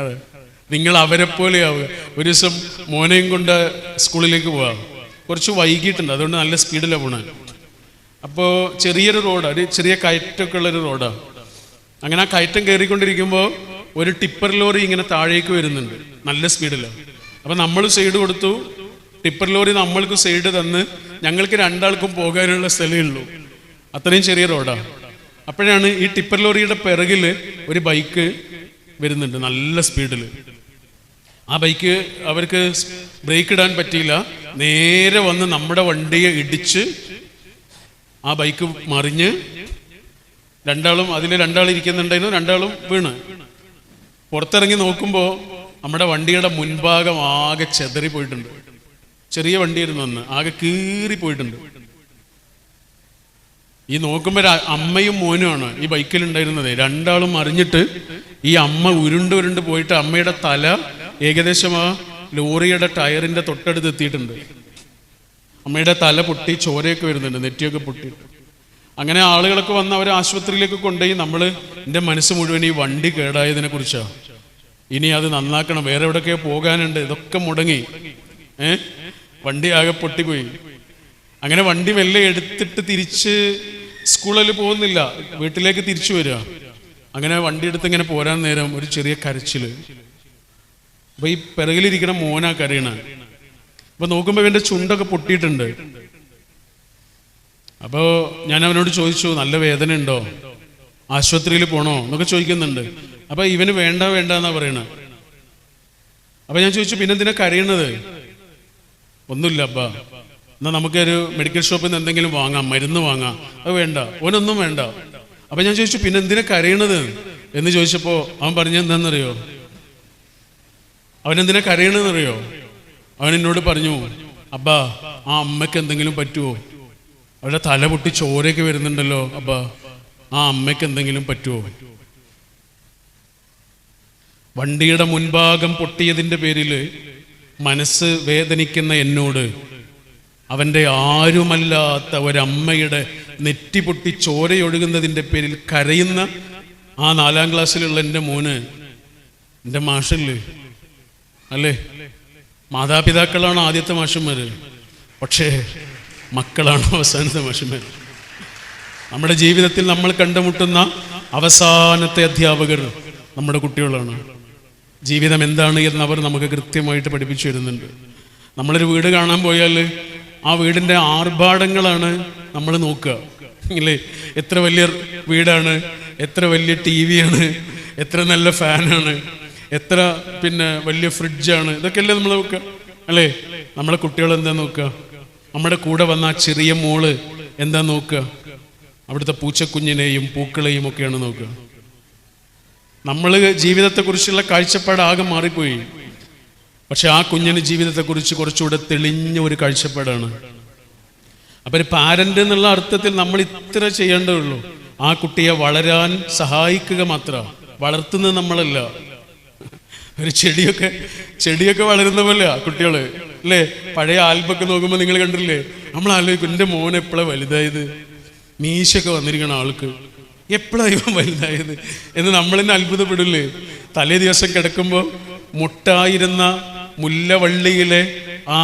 അതെ നിങ്ങൾ അവരെ പോലെയാവുക ഒരു ദിവസം മോനെയും കൊണ്ട് സ്കൂളിലേക്ക് പോവാം. കുറച്ച് വൈകിട്ടുണ്ട്. അതുകൊണ്ട് നല്ല സ്പീഡിലാണ് പോണേ. അപ്പോൾ ചെറിയൊരു റോഡാണ് ഒരു ചെറിയ കയറ്റൊക്കെ ഉള്ളൊരു റോഡാണ് അങ്ങനെ ആ കയറ്റം കയറിക്കൊണ്ടിരിക്കുമ്പോൾ ഒരു ടിപ്പർ ലോറി ഇങ്ങനെ താഴേക്ക് വരുന്നുണ്ട്. നല്ല സ്പീഡിലാണ് അപ്പം നമ്മൾ സൈഡ് കൊടുത്തു. ടിപ്പർ ലോറി നമ്മൾക്ക് സൈഡ് തന്ന് ഞങ്ങൾക്ക് രണ്ടാൾക്കും പോകാനുള്ള സ്ഥലമേ ഉള്ളൂ. അത്രയും ചെറിയ റോഡാണ് അപ്പോഴാണ് ഈ ടിപ്പർ ലോറിയുടെ പിറകിൽ ഒരു ബൈക്ക് വരുന്നുണ്ട് നല്ല സ്പീഡിൽ ആ ബൈക്ക് അവർക്ക് ബ്രേക്ക് ഇടാൻ പറ്റിയില്ല. നേരെ വന്ന് നമ്മുടെ വണ്ടിയെ ഇടിച്ച് ആ ബൈക്ക് മറിഞ്ഞ് രണ്ടാളും അതിൽ രണ്ടാൾ ഇരിക്കുന്നുണ്ടായിരുന്നു രണ്ടാളും വീണ്. പുറത്തിറങ്ങി നോക്കുമ്പോൾ നമ്മുടെ വണ്ടിയുടെ മുൻഭാഗം ആകെ ചെതറി പോയിട്ടുണ്ട് ചെറിയ വണ്ടിയായിരുന്നു അന്ന് ആകെ കീറി പോയിട്ടുണ്ട് ഈ നോക്കുമ്പോൾ അമ്മയും മോനുമാണ് ഈ ബൈക്കിൽ ഉണ്ടായിരുന്നത്. രണ്ടാളും അറിഞ്ഞിട്ട് ഈ അമ്മ ഉരുണ്ട് ഉരുണ്ട് പോയിട്ട് അമ്മയുടെ തല ഏകദേശം ആ ലോറിയുടെ ടയറിന്റെ തൊട്ടടുത്ത് എത്തിയിട്ടുണ്ട്. അമ്മയുടെ തല പൊട്ടി ചോരയൊക്കെ വരുന്നുണ്ട് നെറ്റിയൊക്കെ പൊട്ടി. അങ്ങനെ ആളുകളൊക്കെ വന്ന് അവരെ ആശുപത്രിയിലേക്ക് കൊണ്ടുപോയി. നമ്മൾ എന്റെ മനസ്സ് മുഴുവൻ ഈ വണ്ടി കേടായതിനെ കുറിച്ചാണ് ഇനി അത് നന്നാക്കണം വേറെ എവിടെയൊക്കെ പോകാനുണ്ട് ഇതൊക്കെ മുടങ്ങി. ഏ? വണ്ടി ആകെ പൊട്ടിപ്പോയി. അങ്ങനെ വണ്ടി മെല്ലെ എടുത്തിട്ട് തിരിച്ച് സ്കൂളിൽ പോകുന്നില്ല. വീട്ടിലേക്ക് തിരിച്ചു വരിക. അങ്ങനെ വണ്ടി എടുത്ത് ഇങ്ങനെ പോരാൻ നേരം ഒരു ചെറിയ കരച്ചിൽ അപ്പൊ ഈ പിറകിലിരിക്കണ മോനാ കരയണ. അപ്പൊ നോക്കുമ്പോ ഇവന്റെ ചുണ്ടൊക്കെ പൊട്ടിയിട്ടുണ്ട്. അപ്പോ ഞാൻ അവനോട് ചോദിച്ചു നല്ല വേദന ഉണ്ടോ? ആശുപത്രിയിൽ പോണോ? എന്നൊക്കെ ചോദിക്കുന്നുണ്ട്. അപ്പൊ ഇവന് വേണ്ട വേണ്ട എന്നാ പറയണ. അപ്പൊ ഞാൻ ചോദിച്ചു പിന്നെന്തിനാ കരയണത്? ഒന്നുമില്ല അബ്ബ എന്നാ നമുക്കൊരു മെഡിക്കൽ ഷോപ്പിൽ നിന്ന് എന്തെങ്കിലും വാങ്ങാം മരുന്ന് വാങ്ങാം. അത് വേണ്ട. ഓനൊന്നും വേണ്ട. അപ്പൊ ഞാൻ ചോദിച്ചു പിന്നെ എന്തിനാ കരയണത്? എന്ന് ചോദിച്ചപ്പോൾ അവൻ പറഞ്ഞു എന്താണെന്നറിയോ അവനെന്തിനാ കരയണെന്നറിയോ അവൻ എന്നോട് പറഞ്ഞു അബ്ബാ ആ അമ്മയ്ക്ക് എന്തെങ്കിലും പറ്റുമോ അവരുടെ തല പൊട്ടി ചോരയൊക്കെ വരുന്നുണ്ടല്ലോ അബ്ബാ. ആ അമ്മയ്ക്ക് എന്തെങ്കിലും പറ്റുമോ വണ്ടിയുടെ മുൻഭാഗം പൊട്ടിയതിന്റെ പേരിൽ മനസ്സ് വേദനിക്കുന്ന എന്നോട് അവന്റെ ആരുമല്ലാത്ത ഒരമ്മയുടെ നെറ്റി പൊട്ടി ചോരയൊഴുകുന്നതിന്റെ പേരിൽ കരയുന്ന ആ നാലാം ക്ലാസ്സിലുള്ള എന്റെ മോന് എന്റെ മാഷല്ലേ? അല്ലേ? മാതാപിതാക്കളാണ് ആദ്യത്തെ മാഷന്മാർ പക്ഷേ മക്കളാണ് അവസാനത്തെ മാഷന്മാർ നമ്മുടെ ജീവിതത്തിൽ നമ്മൾ കണ്ടുമുട്ടുന്ന അവസാനത്തെ അധ്യാപകർ നമ്മുടെ കുട്ടികളാണ്. ജീവിതം എന്താണ് എന്ന് അവർ നമുക്ക് കൃത്യമായിട്ട് പഠിപ്പിച്ചു തരുന്നുണ്ട്. നമ്മളൊരു വീട് കാണാൻ പോയാൽ ആ വീടിന്റെ ആർഭാടങ്ങളാണ് നമ്മൾ നോക്കുക. ഇല്ലേ? എത്ര വലിയ വീടാണ്? എത്ര വലിയ ടി വിയാണ്? എത്ര നല്ല ഫാനാണ്? എത്ര പിന്നെ വലിയ ഫ്രിഡ്ജാണ്? ഇതൊക്കെ അല്ലേ നമ്മൾ നോക്കുക. അല്ലേ? നമ്മളെ കുട്ടികൾ എന്താ നോക്കുക? നമ്മുടെ കൂടെ വന്ന ആ ചെറിയ മോൾ എന്താ നോക്കുക? അവിടുത്തെ പൂച്ചക്കുഞ്ഞിനെയും പൂക്കളെയും ഒക്കെയാണ് നോക്കുക. നമ്മൾ ജീവിതത്തെക്കുറിച്ചുള്ള കാഴ്ചപ്പാട് ആകെ മാറിപ്പോയി. പക്ഷെ ആ കുഞ്ഞിന് ജീവിതത്തെക്കുറിച്ച് കുറച്ചുകൂടെ തെളിഞ്ഞ ഒരു കാഴ്ചപ്പാടാണ്. അപ്പൊ പാരന്റ് എന്നുള്ള അർത്ഥത്തിൽ നമ്മൾ ഇത്ര ചെയ്യേണ്ടേ ഉള്ളൂ. ആ കുട്ടിയെ വളരാൻ സഹായിക്കുക മാത്രം. വളർത്തുന്നത് നമ്മളല്ല. ഒരു ചെടിയൊക്കെ ചെടിയൊക്കെ വളരുന്ന പോലെ കുട്ടികൾ അല്ലേ? പഴയ ആൽബൊക്കെ നോക്കുമ്പോൾ നിങ്ങൾ കണ്ടില്ലേ നമ്മൾ ആലോചിക്കും എന്റെ മോൻ എപ്പോഴാ വലുതായത്? മീശൊക്കെ വന്നിരിക്കണം ആൾക്ക്. എപ്പോഴാണ് ഇവൻ വലുതായത്? എന്ന് നമ്മൾ തന്നെ അത്ഭുതപ്പെടില്ലേ? തലേ ദിവസം കിടക്കുമ്പോൾ മുട്ടായിരുന്ന മുല്ലവള്ളിയിലെ ആ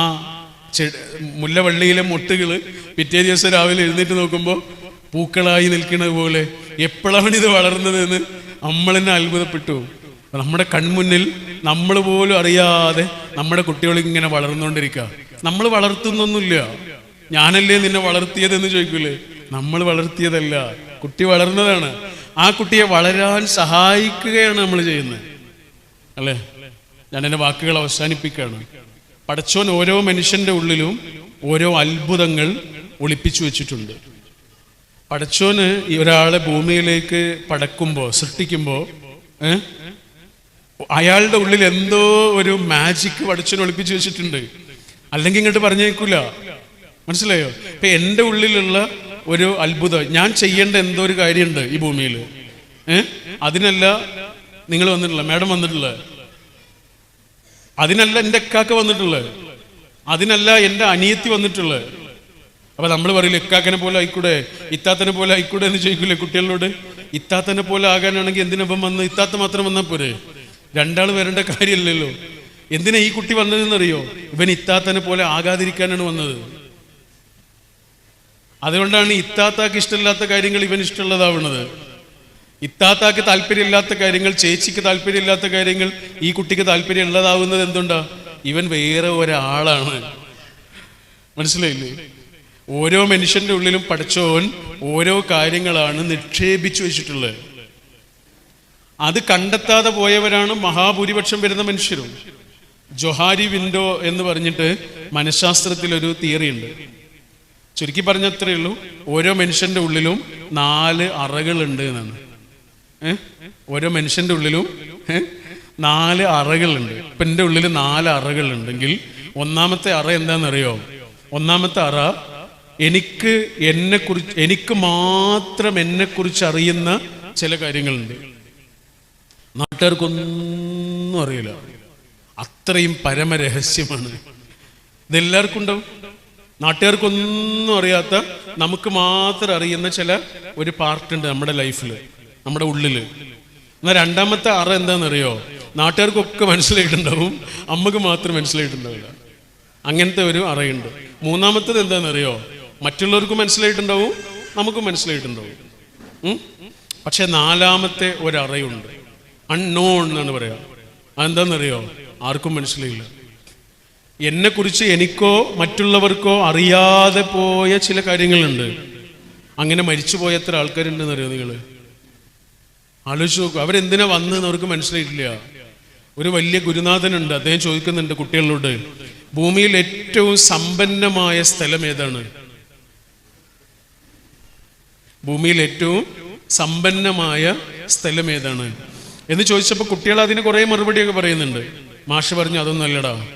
മുല്ലവള്ളിയിലെ മുട്ടുകൾ പിറ്റേ ദിവസം രാവിലെ എഴുന്നേറ്റ് നോക്കുമ്പോൾ പൂക്കളായി നിൽക്കുന്നത് പോലെ എപ്പോഴാണ് ഇത് വളർന്നതെന്ന് നമ്മൾ തന്നെ അത്ഭുതപ്പെട്ടു. നമ്മുടെ കൺമുന്നിൽ നമ്മൾ പോലും അറിയാതെ നമ്മുടെ കുട്ടികൾ ഇങ്ങനെ വളർന്നുകൊണ്ടിരിക്കുക. നമ്മൾ വളർത്തുന്നൊന്നുമില്ല. ഞാനല്ലേ നിന്നെ വളർത്തിയതെന്ന് ചോദിക്കൂലേ? നമ്മൾ വളർത്തിയതല്ല. കുട്ടി വളർന്നതാണ്. ആ കുട്ടിയെ വളരാൻ സഹായിക്കുകയാണ് നമ്മൾ ചെയ്യുന്നത്. അല്ലേ? ഞാൻ എന്റെ വാക്കുകൾ അവസാനിപ്പിക്കുകയാണ്. പടച്ചോൻ ഓരോ മനുഷ്യന്റെ ഉള്ളിലും ഓരോ അത്ഭുതങ്ങൾ ഒളിപ്പിച്ചു വെച്ചിട്ടുണ്ട്. പടച്ചോന് ഒരാളെ ഭൂമിയിലേക്ക് പടക്കുമ്പോൾ സൃഷ്ടിക്കുമ്പോൾ അയാളുടെ ഉള്ളിൽ എന്തോ ഒരു മാജിക് പടച്ചോൻ ഒളിപ്പിച്ചു വെച്ചിട്ടുണ്ട്. അല്ലെങ്കിൽ ഇങ്ങോട്ട് പറഞ്ഞേക്കൂല. മനസ്സിലായോ? ഇപ്പൊ എന്റെ ഉള്ളിലുള്ള ഒരു അത്ഭുതം ഞാൻ ചെയ്യേണ്ട എന്തോ ഒരു കാര്യമുണ്ട് ഈ ഭൂമിയിൽ. ഏഹ് അതിനല്ല നിങ്ങൾ വന്നിട്ടില്ല മാഡം വന്നിട്ടില്ല അതിനല്ല എന്റെ അക്കാക്ക വന്നിട്ടുള്ളത്. അതിനല്ല എന്റെ അനിയത്തി വന്നിട്ടുള്ളത്. അപ്പൊ നമ്മൾ പറയില്ല ഇക്കാക്കനെ പോലെ ആയിക്കൂടെ? ഇത്താത്തനെ പോലെ ആയിക്കൂടെ എന്ന് ചോദിക്കൂലേ കുട്ടികളോട്? ഇത്താത്തനെ പോലെ ആകാനാണെങ്കിൽ എന്തിനൊപ്പം വന്ന്? ഇത്താത്ത മാത്രം വന്നാൽ പോരെ? രണ്ടാൾ വരേണ്ട കാര്യമില്ലല്ലോ. എന്തിനാ ഈ കുട്ടി വന്നതെന്നറിയോ? ഇവൻ ഇത്താത്തനെ പോലെ ആകാതിരിക്കാനാണ് വന്നത്. അതുകൊണ്ടാണ് ഇത്താത്താക്ക് ഇഷ്ടമില്ലാത്ത കാര്യങ്ങൾ ഇവൻ ഇഷ്ടമുള്ളതാവുന്നത് ഇത്താത്താക്ക് താല്പര്യമില്ലാത്ത കാര്യങ്ങൾ ചേച്ചിക്ക് താല്പര്യമില്ലാത്ത കാര്യങ്ങൾ ഈ കുട്ടിക്ക് താല്പര്യം ഉള്ളതാവുന്നത് എന്തുണ്ടാ? ഇവൻ വേറെ ഒരാളാണ്. മനസ്സിലായില്ലേ? ഓരോ മനുഷ്യന്റെ ഉള്ളിലും പഠിച്ചവൻ ഓരോ കാര്യങ്ങളാണ് നിക്ഷേപിച്ചു വെച്ചിട്ടുള്ളത്. അത് കണ്ടെത്താതെ പോയവരാണ് മഹാഭൂരിപക്ഷം വരുന്ന മനുഷ്യരും. ജൊഹാരി വിൻഡോ എന്ന് പറഞ്ഞിട്ട് മനഃശാസ്ത്രത്തിൽ ഒരു തിയറി ഉണ്ട് ചുരുക്കി പറഞ്ഞത്രേ ഉള്ളൂ ഓരോ മനുഷ്യന്റെ ഉള്ളിലും നാല് അറകളുണ്ട് എന്നാണ്? ഓരോ മനുഷ്യന്റെ ഉള്ളിലും നാല് അറകളുണ്ട്. ഇപ്പൊ എന്റെ ഉള്ളിൽ നാല് അറകളുണ്ടെങ്കിൽ ഒന്നാമത്തെ അറ എന്താണെന്നറിയോ? ഒന്നാമത്തെ അറ എനിക്ക് എന്നെ കുറിച്ച് എനിക്ക് മാത്രം എന്നെ കുറിച്ച് അറിയുന്ന ചില കാര്യങ്ങളുണ്ട്. നാട്ടുകാർക്കൊന്നും അറിയില്ല. അത്രയും പരമരഹസ്യമാണ്. ഇതെല്ലാവർക്കും ഉണ്ടാവും. നാട്ടുകാർക്കൊന്നും അറിയാത്ത നമുക്ക് മാത്രം അറിയുന്ന ചില ഒരു പാർട്ടുണ്ട് നമ്മുടെ ലൈഫിൽ നമ്മുടെ ഉള്ളിൽ എന്നാൽ രണ്ടാമത്തെ അറ എന്താണെന്നറിയോ? നാട്ടുകാർക്കൊക്കെ മനസ്സിലായിട്ടുണ്ടാവും അമ്മയ്ക്ക് മാത്രം മനസ്സിലായിട്ടുണ്ടാവില്ല. അങ്ങനത്തെ ഒരു അറയുണ്ട്. മൂന്നാമത്തത് എന്താണെന്നറിയോ? മറ്റുള്ളവർക്കും മനസ്സിലായിട്ടുണ്ടാവും നമുക്കും മനസ്സിലായിട്ടുണ്ടാവും? പക്ഷെ നാലാമത്തെ ഒരറയുണ്ട്. അൺനോൺ എന്നാണ് പറയാ. അതെന്താണെന്നറിയോ? ആർക്കും മനസ്സിലായില്ല. എന്നെ കുറിച്ച് എനിക്കോ മറ്റുള്ളവർക്കോ അറിയാതെ പോയ ചില കാര്യങ്ങളുണ്ട്. അങ്ങനെ മരിച്ചു പോയ എത്ര ആൾക്കാരുണ്ടെന്നറിയോ നിങ്ങൾ ആലോചിച്ച് നോക്കൂ. അവരെന്തിനാ വന്നതെന്ന് അവർക്ക് മനസ്സിലായിട്ടില്ല. ഒരു വലിയ ഗുരുനാഥനുണ്ട്. അദ്ദേഹം ചോദിക്കുന്നുണ്ട് കുട്ടികളോട് ഭൂമിയിൽ ഏറ്റവും സമ്പന്നമായ സ്ഥലം ഏതാണ്? ഭൂമിയിൽ ഏറ്റവും സമ്പന്നമായ സ്ഥലം ഏതാണ്? എന്ന് ചോദിച്ചപ്പോൾ കുട്ടികൾ അതിന് കുറേ മറുപടിയൊക്കെ പറയുന്നുണ്ട്. മാഷ് പറഞ്ഞു അതൊന്നും അല്ലടാ.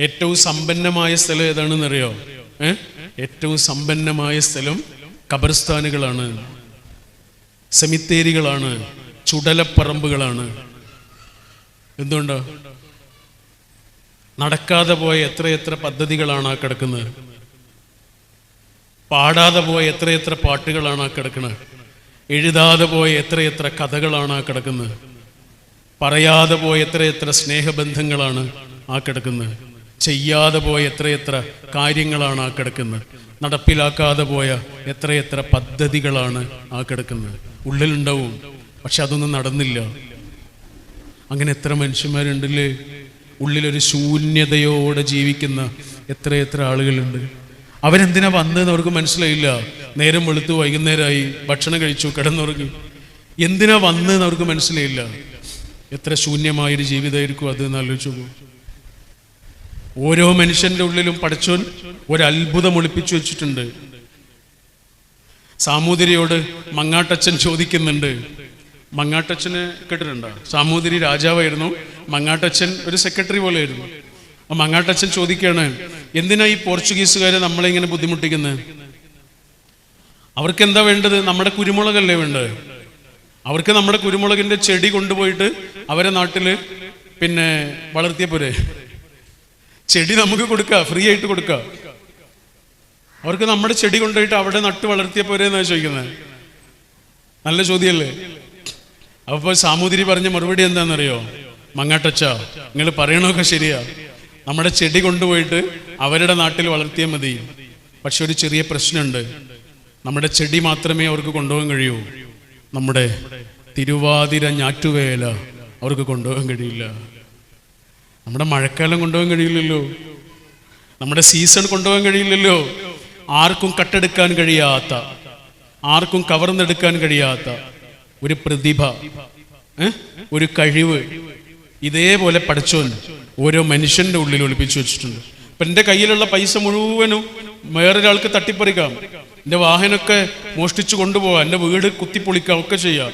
ഏറ്റവും സമ്പന്നമായ സ്ഥലം ഏതാണെന്ന് അറിയോ ഏ? ഏറ്റവും സമ്പന്നമായ സ്ഥലം ഖബർസ്ഥാനുകളാണ്. സെമിത്തേരികളാണ് ചുടലപ്പറമ്പുകളാണ്. എന്തുകൊണ്ട്? നടക്കാതെ പോയ എത്രയെത്ര പദ്ധതികളാണ് ആ കിടക്കുന്നത്? പാടാതെ പോയ എത്രയെത്ര പാട്ടുകളാണ് ആ കിടക്കുന്നത് എഴുതാതെ പോയ എത്രയെത്ര കഥകളാണ് ആ കിടക്കുന്നത്? പറയാതെ പോയ എത്രയെത്ര സ്നേഹബന്ധങ്ങളാണ് ആ കിടക്കുന്നത്? ചെയ്യാതെ പോയ എത്രയെത്ര കാര്യങ്ങളാണ് ആ കിടക്കുന്നത്? നടപ്പിലാക്കാതെ പോയ എത്രയെത്ര പദ്ധതികളാണ് ആ കിടക്കുന്നത്. ഉള്ളിലുണ്ടാവും പക്ഷെ അതൊന്നും നടന്നില്ല. അങ്ങനെ എത്ര മനുഷ്യന്മാരുണ്ടല്ലേ? ഉള്ളിലൊരു ശൂന്യതയോടെ ജീവിക്കുന്ന എത്രയെത്ര ആളുകളുണ്ട്. അവരെന്തിനാ വന്നതെന്ന് അവർക്ക് മനസ്സിലായില്ല. നേരം വെളുത്തു വൈകുന്നേരമായി ഭക്ഷണം കഴിച്ചു കിടന്നുറങ്ങി. എന്തിനാ വന്നതെന്ന് അവർക്ക് മനസ്സിലായില്ല. എത്ര ശൂന്യമായൊരു ജീവിതമായിരിക്കും അത് എന്ന് ആലോചിച്ചു ഓരോ മനുഷ്യന്റെ ഉള്ളിലും പഠിച്ചോൻ ഒരു ഒളിപ്പിച്ചു വെച്ചിട്ടുണ്ട്. സാമൂതിരിയോട് മങ്ങാട്ടച്ചൻ ചോദിക്കുന്നുണ്ട്. മങ്ങാട്ടച്ചനെ കേട്ടിട്ടുണ്ടോ? സാമൂതിരി രാജാവായിരുന്നു. മങ്ങാട്ടച്ചൻ ഒരു സെക്രട്ടറി പോലെ ആയിരുന്നു ആ മങ്ങാട്ടച്ചൻ ചോദിക്കുകയാണ് എന്തിനാ ഈ പോർച്ചുഗീസുകാരെ നമ്മളെ ഇങ്ങനെ ബുദ്ധിമുട്ടിക്കുന്നത് അവർക്ക് എന്താ വേണ്ടത്? നമ്മുടെ കുരുമുളകല്ലേ വേണ്ടത്? അവർക്ക് നമ്മുടെ കുരുമുളകിന്റെ ചെടി കൊണ്ടുപോയിട്ട് അവരെ നാട്ടിൽ പിന്നെ വളർത്തിയ ചെടി നമുക്ക് കൊടുക്കുക ഫ്രീ ആയിട്ട് കൊടുക്കുക അവർക്ക് നമ്മുടെ ചെടി കൊണ്ടുപോയിട്ട് അവിടെ നട്ട് വളർത്തിയ പോരെ എന്നാണ് ചോദിക്കുന്നത് നല്ല ചോദ്യമല്ലേ അപ്പോൾ സാമൂതിരി പറഞ്ഞ മറുപടി എന്താണെന്നറിയോ മങ്ങാട്ടച്ച. നിങ്ങൾ പറയണമൊക്കെ ശരിയാ. നമ്മുടെ ചെടി കൊണ്ടുപോയിട്ട് അവരുടെ നാട്ടിൽ വളർത്തിയാൽ മതി. പക്ഷെ ഒരു ചെറിയ പ്രശ്നമുണ്ട്. നമ്മുടെ ചെടി മാത്രമേ അവർക്ക് കൊണ്ടുപോകാൻ കഴിയൂ. നമ്മുടെ തിരുവാതിര ഞാറ്റുവേല അവർക്ക് കൊണ്ടുപോകാൻ കഴിയില്ല. നമ്മുടെ മഴക്കാലം കൊണ്ടുപോകാൻ കഴിയില്ലല്ലോ. നമ്മുടെ സീസൺ കൊണ്ടുപോകാൻ കഴിയില്ലല്ലോ. ആർക്കും കട്ടെടുക്കാൻ കഴിയാത്ത ആർക്കും കവർന്നെടുക്കാൻ കഴിയാത്ത ഒരു പ്രതിഭ ഒരു കഴിവ് ഇതേപോലെ പഠിച്ചോൻ ഓരോ മനുഷ്യന്റെ ഉള്ളിൽ ഒളിപ്പിച്ചു വെച്ചിട്ടുണ്ട്. ഇപ്പൊ എന്റെ കയ്യിലുള്ള പൈസ മുഴുവനും വേറൊരാൾക്ക് തട്ടിപ്പറിക്കാം. എന്റെ വാഹനമൊക്കെ മോഷ്ടിച്ചു കൊണ്ടുപോകാം. എന്റെ വീട് കുത്തിപ്പൊളിക്കാം ഒക്കെ ചെയ്യാം.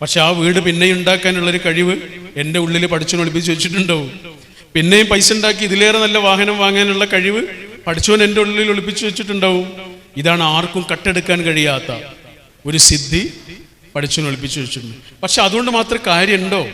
പക്ഷെ ആ വീട് പിന്നെ ഉണ്ടാക്കാനുള്ളൊരു കഴിവ് എന്റെ ഉള്ളിൽ പഠിച്ചു ഒളിപ്പിച്ചു വെച്ചിട്ടുണ്ടാവും. പിന്നെയും പൈസ ഉണ്ടാക്കി ഇതിലേറെ നല്ല വാഹനം വാങ്ങാനുള്ള കഴിവ് പഠിച്ചവൻ എന്റെ ഉള്ളിൽ ഒളിപ്പിച്ചു വെച്ചിട്ടുണ്ടാവും. ഇതാണ് ആർക്കും കട്ടെടുക്കാൻ കഴിയാത്ത ഒരു സിദ്ധി പഠിച്ചവൻ ഒളിപ്പിച്ചു വെച്ചിട്ടുണ്ട്. പക്ഷെ അതുകൊണ്ട് മാത്രം കാര്യമുണ്ടോ?